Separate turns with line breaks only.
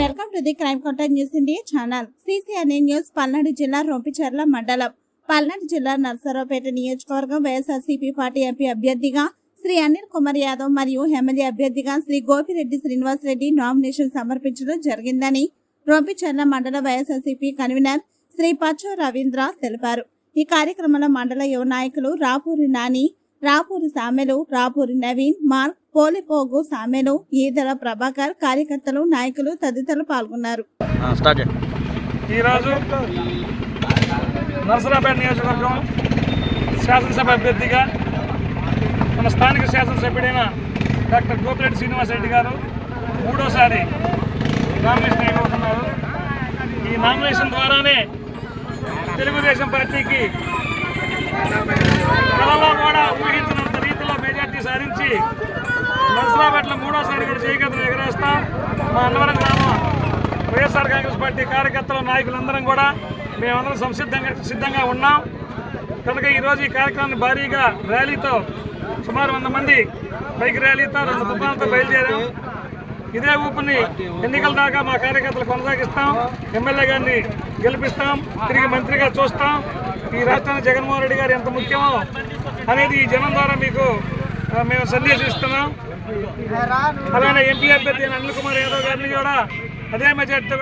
Welcome to the crime counter news India channel. CCNA news Palnadu జిల్లా రొంపిచర్ల మండలం. పల్నాడు జిల్లా నర్సరావుపేట నియోజకవర్గం వైఎస్ఆర్సీపీ పార్టీ ఎంపీ అభ్యర్థిగా శ్రీ అనిల్ కుమార్ యాదవ్ మరియు ఎమ్మెల్యే అభ్యర్థిగా శ్రీ గోపిరెడ్డి శ్రీనివాస్ రెడ్డి నామినేషన్ సమర్పించడం జరిగిందని రొంపిచర్ల మండల వైఎస్ఆర్సీపీ కన్వీనర్ శ్రీ పచ్చో రవీంద్ర తెలిపారు. ఈ కార్యక్రమంలో మండల యువ నాయకులు రాపూరి నాని రాపూరి సామెలు రాపూరి నవీన్ మార్క్ పోలిపోగు సామెలు ఈదర ప్రభాకర్ కార్యకర్తలు నాయకులు తదితరులు పాల్గొన్నారు.
ఆ, స్టార్ట్ చేయండి.
ఈరోజు నరసరాపేట నియోజకవర్గం శాసనసభ అభ్యర్థిగా మన స్థానిక శాసనసభ్యుడైన డాక్టర్ గోపిరెడ్డి శ్రీనివాసరెడ్డి గారు మూడోసారి నామినేషన్ వేయబోతున్నారు ఈ నామినేషన్ ద్వారానే తెలుగుదేశం పార్టీకి కళలో కూడా ఊహించినంత రీతిలో మెజార్టీ సాధించి నరసరాపేటలో మూడోసారి కూడా చేయగలను మా అన్నవరం గ్రామం వైఎస్ఆర్ కాంగ్రెస్ పార్టీ కార్యకర్తలు నాయకులందరం కూడా మేమందరం సంసిద్ధంగా సిద్ధంగా ఉన్నాం. కనుక ఈరోజు ఈ కార్యక్రమాన్ని భారీగా ర్యాలీతో సుమారు వంద మంది బైక్ ర్యాలీతో రెండు తుఫాన్లతో బయలుదేరాం. ఇదే ఊపుని ఎన్నికల దాకా మా కార్యకర్తలు కొనసాగిస్తాం. ఎమ్మెల్యే గారిని గెలిపిస్తాం. తిరిగి మంత్రిగా చూస్తాం. ఈ రాష్ట్రానికి జగన్మోహన్ రెడ్డి గారు ఎంత ముఖ్యమో అనేది ఈ జనం ద్వారా మీకు మేము సందేశిస్తున్నాం అలానే ఎంపీ అభ్యర్థి అనిల్ కుమార్ యాదవ్ గారిని కూడా అదే మెజార్టీతో